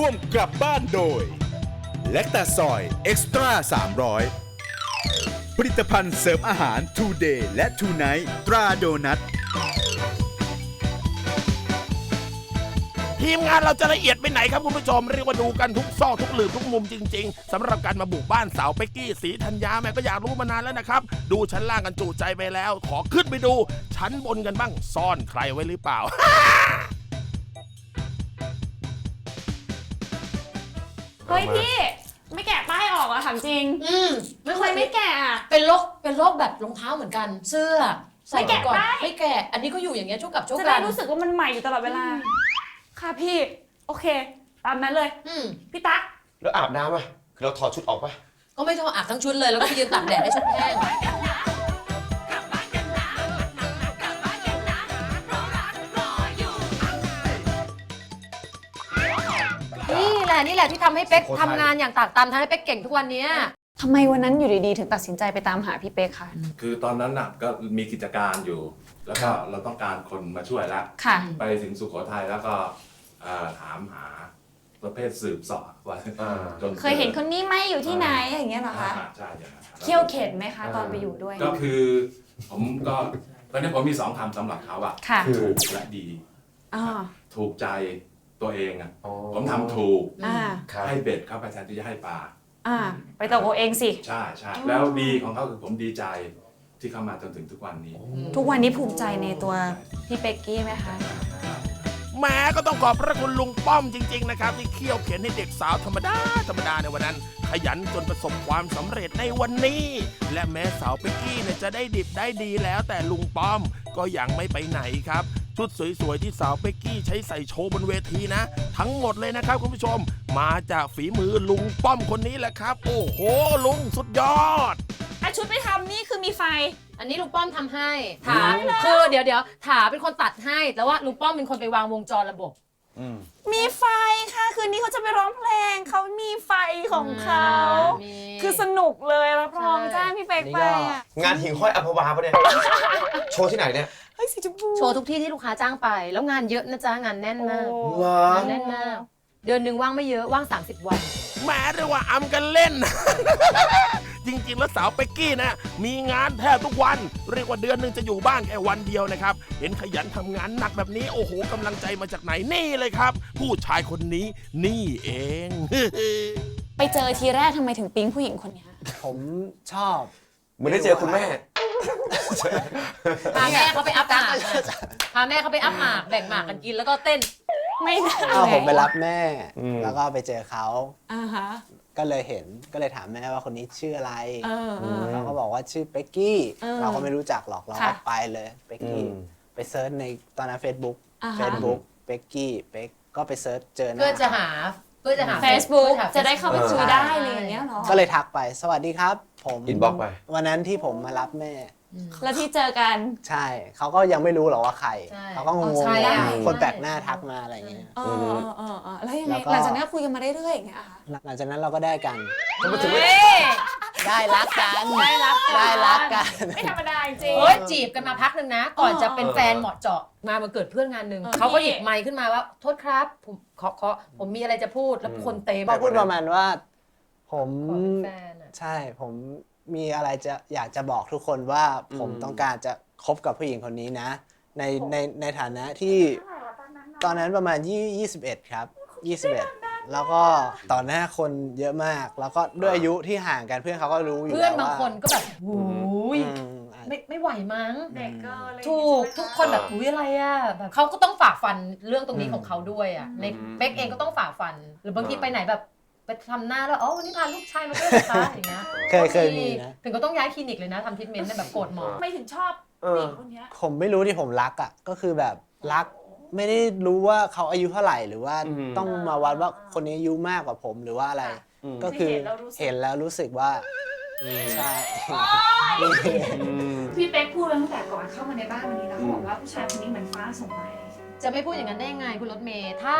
ร่วมกลับบ้านโดย แลคตาซอยเอ็กซ์ตร้า300 ผลิตภัณฑ์เสริมอาหาร Today และ Tonight ตราโดนัท ทีมงานเราจะละเอียดไปไหนครับคุณผู้ชม เรียกว่าดูกันทุกซอกทุกหลืบทุกมุมจริง ๆสำหรับการมาบุกบ้านสาวเป็กกี้สีธัญญาแม่ก็อยากรู้มานานแล้วนะครับ ดูชั้นล่างกันจูใจไปแล้ว ขอขึ้นไปดู ชั้นบนกันบ้างซ่อนใครไว้หรือเปล่า เฮ้ยพี่ไม่แกะป้ายออกอะถามจริงอืมไม่ทำค่ไมอยไม่แกะอะ เป็นโรคเป็นโรคแบบรองเท้าเหมือนกัน เสื้อใส่ไม่แกะก่อนได้ ไม่แกะ อันนี้ก็อยู่อย่างเงี้ยช่วงกับช่วงจะกัได้นรู้สึกว่ามันใหม่อยู่ตลอดเวลา ค่ะพี่ โอเค ตามนั้นเลย อืมพี่ตั๊กแล้วอาบน้ำอะคือเราถอดชุดออกปะก็ไม่ต้องอาบทั้งชุดเลยแล้วก็ไปยืนตากแดดให้ชุดแห้ง ละนี่แหละที่ทำให้เป๊กทำงานอย่างตากตามทำให้เป๊กเก่งทุกวันเนี้ย ทำไมวันนั้นอยู่ดีๆ ถึงตัดสินใจไปตามหาพี่เป๊กคะ คือตอนนั้นน่ะก็มีกิจการอยู่ แล้วก็เราต้องการคนมาช่วยแล้ว ค่ะ ไปถึงสุโขทัยแล้วก็เอ่อถามหาประเภทสืบเสอบว่าจนจอเคยเห็นคนนี้ไหมอยู่ที่ไหนอย่างเงี้ยเหรอคะาใช่อย่างนั้นครับเคี่ยวเข็ดไหมคะตอนไปอยู่ด้วย ก็คือผมก็ตอนนี้ผมมีสองคำสำหรับเขาอะค่ะถูกและดีอ่าถูกใจ ตัวเองอะอ๋อผมทำถูกอ่า ครับ ให้เบ็ดเข้าไปแทนที่จะให้ปลาอ่า ไปตกเอาเองสิ ใช่ใช่แล้วดีของเขาคือผมดีใจที่เข้ามาจนถึงทุกวันนี้ ทุกวันนี้ภูมิใจในตัวพี่เป๊กกี้ไหมคะ แม้ก็ต้องขอบพระคุณลุงป้อมจริง ๆ นะครับ ที่เคี่ยวเข็นให้เด็กสาวธรรมดา ธรรมดาในวันนั้น ขยันจนประสบความสำเร็จในวันนี้ และแม้สาวเป๊กกี้เนี่ยจะได้ดิบได้ดีแล้วแต่ลุงป้อมก็ยังไม่ไปไหนครับ ชุดสวยๆที่สาวเป๊กกี้ใช้ใส่โชว์บนเวทีนะ ทั้งหมดเลยนะครับคุณผู้ชม มาจากฝีมือลุงป้อมคนนี้แหละครับ โอ้โห ลุงสุดยอด อะชุดไปทำนี่คือมีไฟ อันนี้ลุงป้อมทำให้ถาคือเดี๋ยวเดี๋ยวถาเป็นคนตัดให้ แต่ว่าลุงป้อมเป็นคนไปวางวงจรระบบ มีไฟค่ะ คืนนี้เขาจะไปร้องเพลงเขามีไฟของเขา มีคือสนุกเลยรับรองใช่ จ้างพี่เป๊กไปอะงานหิ่งห้อยอัภาวาปะเนี่ย โชว์ที่ไหนเนี่ยเฮ้ยสีชมพูโชว์ทุกที่ที่ลูกค้าจ้างไป แล้วงานเยอะนะจ๊ะงานแน่นมากเหรองานแน่นมาก เดือนหนึ่งว่างไม่เยอะว่าง 30 วัน แหม้เรียกว่าอำกันเล่น จริงๆ แล้วสาวเป็กกี้นะ มีงานแทบทุกวัน เรียกว่าเดือนหนึ่งจะอยู่บ้านแค่วันเดียวนะครับ เห็นขยันทำงานหนักแบบนี้ โอ้โหกำลังใจมาจากไหนนี่เลยครับ ผู้ชายคนนี้นี่เอง ไปเจอทีแรกทำไมถึงปิ๊งผู้หญิงคนเนี้ยผมชอบ เหมือนได้เจอคุณแม่ พาแม่เขาไปอัพหมากพาแม่เขาไปอัพหมากแบ่งหมากกันกินแล้วก็เต้นไม่ได้เอาผมไปรับแม่ อืม แล้วก็ไปเจอเขา อ่าฮะก็เลยเห็น ก็เลยถามแม่ว่าคนนี้ชื่ออะไร เออเออ เขาก็บอกว่าชื่อเป็กกี้ เออเราก็ไม่รู้จักหรอก เราก็ค่ะไปเลยเป็กกี้ อืม ไปเซิร์ชในตอนนั้น Facebook อ่าฮะ Facebook เป็กกี้เป็กก็ไปเซิร์ชเจอหน้าเพื่อจะหา เพื่อจะหา Facebook พื่อหา จะได้เข้าไปเออคุยได้อะไรอย่างเงี้ยเหรอก็เลยทักไป สวัสดีครับ ผม Inbox ไป วันนั้นที่ผมมารับแม่ แล้วที่เจอกัน ใช่ เขาก็ยังไม่รู้หรอกว่าใคร ใช่เขาก็งอ๋องใช่ๆว่าอะคนแปลกหน้าทักมาอะไรอย่างเงี้ยเออเออเออเออแล้วยังไงแล้วก็ หลังจากนั้นก็คุยกันมาเรื่อยๆอย่างเงี้ยอะค่ะหลังจากนั้นเราก็ได้กัน ทำไมถึงไม่เฮ้ย ได้รักกัน ได้รักกัน ได้รักกัน ไม่ธรรมดาจริง เฮ้ยจีบกันมาพักหนึ่งนะ ก่อนจะเป็นแฟนเหมาะเจาะมามาเกิดเพื่อนงานหนึ่งเออ เขาก็นี่หยิบไมค์ขึ้นมาว่าโทษครับ ผมขอขอผมมีอะไรจะพูดแล้วคนเต็มก็พูดประมาณว่า ผมขอเป็นแฟนอะ ใช่ผมมีอะไรจะอยากจะบอกทุกคนว่าผมอืม ต้องการจะคบกับผู้หญิงคนนี้นะ ในในในฐานะที่ตอนนั้นประมาณยี่21 ครับ 21 แล้วก็ต่อหน้าคนเยอะมาก แล้วก็ด้วยอายุที่ห่างกันเพื่อนเขาก็รู้อยู่เพื่อนแล้วบางว่าคนก็แบบหูยอืมอะ ไม่ไม่ไหวมั้ง เด็กก็เลยถูกทุกคนแบบอุ้ยอะไรอะแบบเขาก็ต้องฝ่าฟันเรื่องตรงนี้ของเขาด้วยอะในเป๊กเองก็ต้องฝ่าฟัน หรือบางทีไปไหนแบบไปทำหน้าแล้วอ๋อวันนี้พาลูกชายมาด้วยเหรอคะอย่างเงี้ยเคยเคยมีนะ ถึงก็ต้องย้ายคลินิกเลยนะทำทรีทเมนต์แบบโกรธหมอไม่ถึงชอบเอผู้หอ ญิงคนเนี้ย ผมไม่รู้ที่ผมรักอะ ก็คือแบบรัก ไม่ได้รู้ว่าเขาอายุเท่าไหร่หรือว่าอืม ต้องมาวัดว่าคนนี้อายุมากกว่าผมหรือว่าอะไร อืมก็คือเห็นแล้วรู้สึกเห็นแล้วรู้สึกว่าใช่ อืม พี่เป๊กพูดไว้ตั้งแต่ก่อนเข้ามาในบ้านวันนี้แล้วเขาบอกว่าผู้ชายคนนี้เหมือนฟ้าส่งมาให้จะไม่พูดอย่างนั้นได้ยังไงคุณรถเมย์ถ้า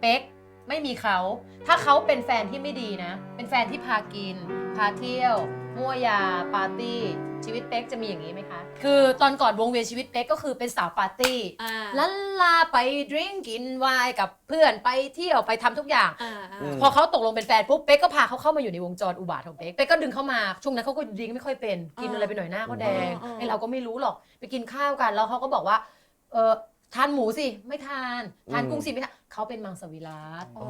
เป๊กไม่มีเขา ถ้าเขาเป็นแฟนที่ไม่ดีนะ เป็นแฟนที่พากิน พาเที่ยวพ มั่วยาปาร์ตี้ชีวิตเป๊กจะมีอย่างนี้ไหมคะ คือตอนก่อนวงเวียนชีวิตเป๊กก็คือเป็นสาวปาร์ตี้อ่า ลันลาไปดริงกินไวน์กับเพื่อนไปเที่ยวไปทำทุกอย่าง อ่าอ่าอืม พอเขาตกลงเป็นแฟนปุ๊บเป๊กก็พาเขาเข้ามาอยู่ในวงจรอุบาทของเป๊กเป๊กก็ดึงเข้ามาช่วงนั้นเขาก็ดริงไม่ค่อยเป็นกินอะไรไปหน่อยหน้าเขาแดงอืมไอเราก็ไม่รู้หรอกไปกินข้าวกันแล้วเขาก็บอกว่าเออทานหมูสิไม่ทาน ทานอืมกุ้งสิไม่ทานเขาเป็นมังสวิรัต โอ้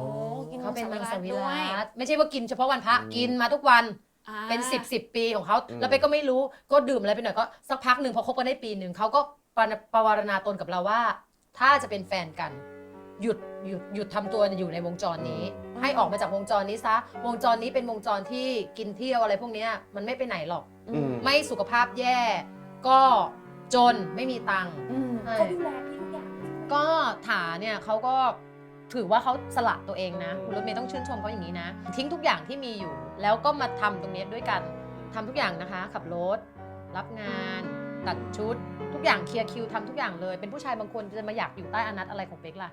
กินเขาเป็นมังสวิด้วยรัตไม่ใช่ว่ากินเฉพาะวันพระกินมาทุกวันอ่า เป็น10บสปีของเขาอืม แล้วเป๊กก็ไม่รู้ก็ดื่มอะไรไปหน่อยก็สักพักหนึ่งพอคบกันได้ปีหนึ่งเขาก็ประประวารณาตนกับเราว่า ถ้าจะเป็นแฟนกัน หยุดหยุดหยุดทำตัวอยู่ในวงจรนี้ ให้ออกมาจากวงจรนี้ซะวงจรนี้เป็นวงจรที่กินเที่ยวอะไรพวกเนี้ยมันไม่ไปไหนหรอก อืม ไม่สุขภาพแย่ ก็จนไม่มีตังค์ อืมใช่เขาดูแลพี่ทุกอย่างก็ถาเนี่ยเขาก็ถือว่าเขาสละตัวเองนะคุณรถเมย์ต้องชื่นชมเขาอย่างนี้นะ ทิ้งทุกอย่างที่มีอยู่ แล้วก็มาทำตรงนี้ด้วยกันทำทุกอย่างนะคะ ขับรถ รับงาน ตัดชุด ทุกอย่างเคลียร์คิวทำทุกอย่างเลย เป็นผู้ชายบางคนจะมาอยากอยู่ใต้อนัตอะไรของเป๊กล่ะ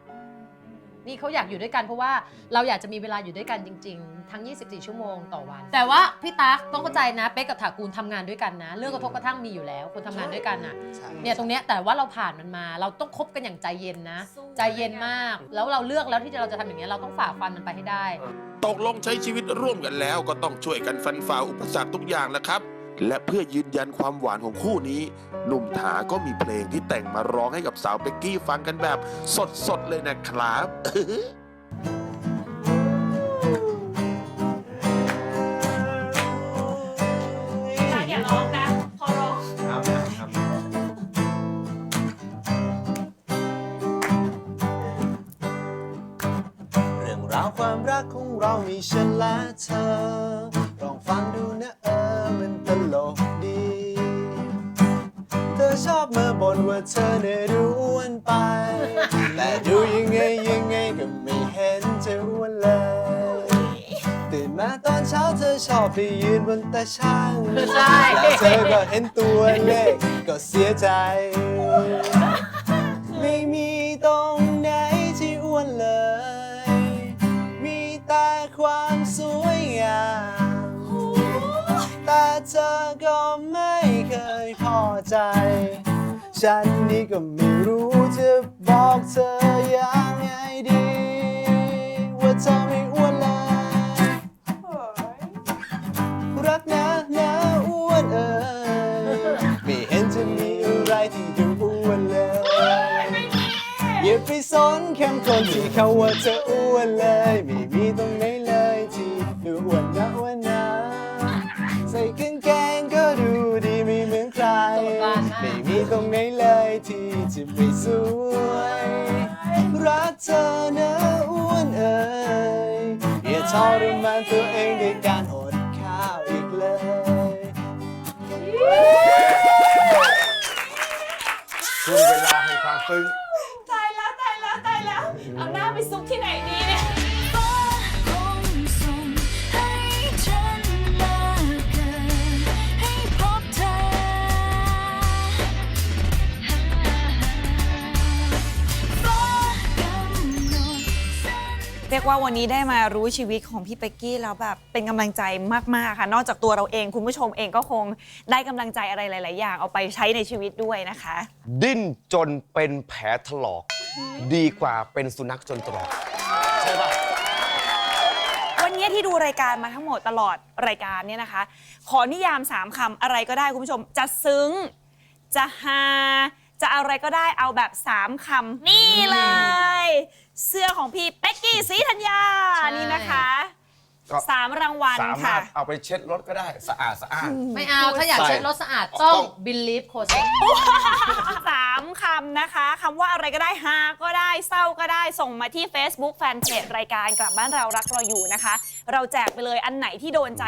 นี่เขาอยากอยู่ด้วยกันเพราะว่าเราอยากจะมีเวลาอยู่ด้วยกันจริง ๆ ทั้ง 24 ชั่วโมงต่อวัน แต่ว่าพี่ตั๊กต้องเข้าใจนะเป๊กกับถากูลทำงานด้วยกันนะ เรื่องกระทบกระทั่งมีอยู่แล้ว คนทำงานด้วยกันน่ะ ใช่เนี่ยตรงเนี้ยแต่ว่าเราผ่านมันมา เราต้องคบกันอย่างใจเย็นนะสู้ใจเย็นมาก แล้วเราเลือกแล้วที่เราจะทำอย่างเงี้ยเราต้องฝ่าฟันมันไปให้ได้ ตกลงใช้ชีวิตร่วมกันแล้วก็ต้องช่วยกันฟันฝ่าอุปสรรคทุกอย่างแหละครับ และเพื่อยืนยันความหวานของคู่นี้ หนุ่มถาก็มีเพลงที่แต่งมาร้องให้กับสาวเบกกี้ฟังกันแบบสดๆเลยนะครับอย่าร้องนะขอร้องครับครับเรื่องราวความรักของเรามีฉันและเธอ ชอชอบไปยืนบนตาช่างใช่ แล้วเธอก็เห็นตัวเลขก็เสียใจ ไม่มีตรงไหนที่อ้วนเลย มีแต่ความสวยงาม แต่เธอก็ไม่เคยพอใจ ฉันนี่ก็ไม่รู้จะบอกเธอ สนแค่คนที่เขาว่าเธออ้วนเลย ไม่มีตรงไหนเลยที่ดูอ้วนนะอ้วนนะใส่กางเกงก็ดูดีไม่เหมือนใคร ไม่มีตรงไหนเลยที่จะไม่สวย รักเธอนะอ้วนเอ่ยอย่าทรมานตัวเองด้วยการอดข้าวอีกเลยช่วงเวลาแห่งความซึ้ง เรียกว่าวันนี้ได้มารู้ชีวิตของพี่เป๊กกี้แล้วแบบเป็นกำลังใจมาก ๆ ค่ะ นอกจากตัวเราเองคุณผู้ชมเองก็คงได้กำลังใจอะไรหลาย ๆ อย่างเอาไปใช้ในชีวิตด้วยนะคะ ดิ้นจนเป็นแผลถลอก ดีกว่าเป็นสุนัขจนตรอกใช่ป่ะวันนี้ที่ดูรายการมาทั้งหมดตลอดรายการเนี่ยนะคะ ขอนิยาม 3คำอะไรก็ได้คุณผู้ชม จะซึ้ง จะฮาจะอะไรก็ได้เอาแบบ 3คำนี่เลย เสื้อของพี่เป๊กกี้ศรีธัญญาใช่ นี่นะคะก็สามรางวัลสามาค่ะรถเอาไปเช็ดรถก็ได้สะอาดสะอาด ไม่เอา ถ้าอยากใส่เช็ดรถสะอาดต้องต้อง believe โคชสามคำนะคะคำว่าอะไรก็ได้ฮาก็ได้เศร้าก็ได้ส่งมาที่ Facebook Fanpage รายการกลับบ้านเรารักเราอยู่นะคะ เราแจกไปเลยอันไหนที่โดนใจ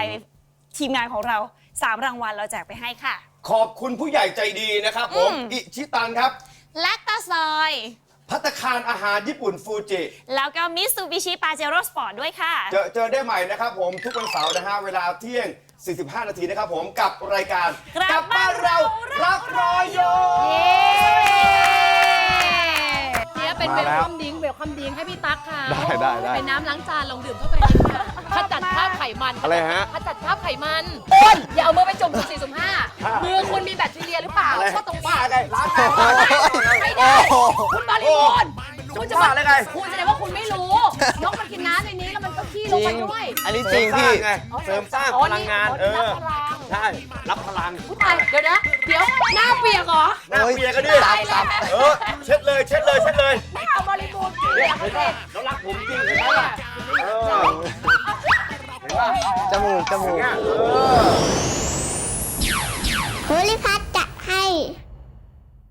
ทีมงานของเรา3รางวัลเราแจกไปให้ค่ะ ขอบคุณผู้ใหญ่ใจดีนะครับผมอืมอิชิตันครับ แลคตาซอย พัตตาคารอาหารญี่ปุ่นฟูจิ แล้วก็มิ t ซูบิชิปาเจโร่สปอร์ตด้วยค่ะ เจอเจอได้ใหม่นะครับผมทุกวันเสาร์นะฮะเวลาเที่ยง 45 นาทีนะครับผมกับรายการกลับบ้านเรารักรอยอยู่เนี่ยเป็นเวลคัมดิ้งเวลคัมดิ้งให้พี่ตั๊กค่ะได้ได้ได้ เป็นน้ำล้างจานลองดื่มเข้าไปเลยค่ะ ขจัดคราบไขมันอะไรฮะขจัดคราบไขมันคุณอย่าเอามือไปจุ่มสุ่มสี่สุ่มห้ามือคุณมีแบคทีเรียหรือเปล่าก็ตรงนี้ไม่ได้คุณบริบูรณ์คุณจะบอกคุณแสดงว่าคุณไม่รู้นกมันกินน้ำในนี้แล้วมันก็ขี้ลงไปด้วยอันนี้จริงพี่ไงเสริมสร้างอ๋อพลังงานนี่เออรับพลังใช่รับพลังผู้ชายเดี๋ยวนะเดี๋ยวหน้าเปียกเหรอหน้าเปียกกันดิตายแล้วเออเช็ดเลยเช็ดเลยเช็ดเลยไม่เอาบริบูรณ์เปียกเลยแล้วรักผมจริงเห็นไหมล่ะเออเห็นป่ะ จมูกจมูก เนี่ยเออโพลิพัท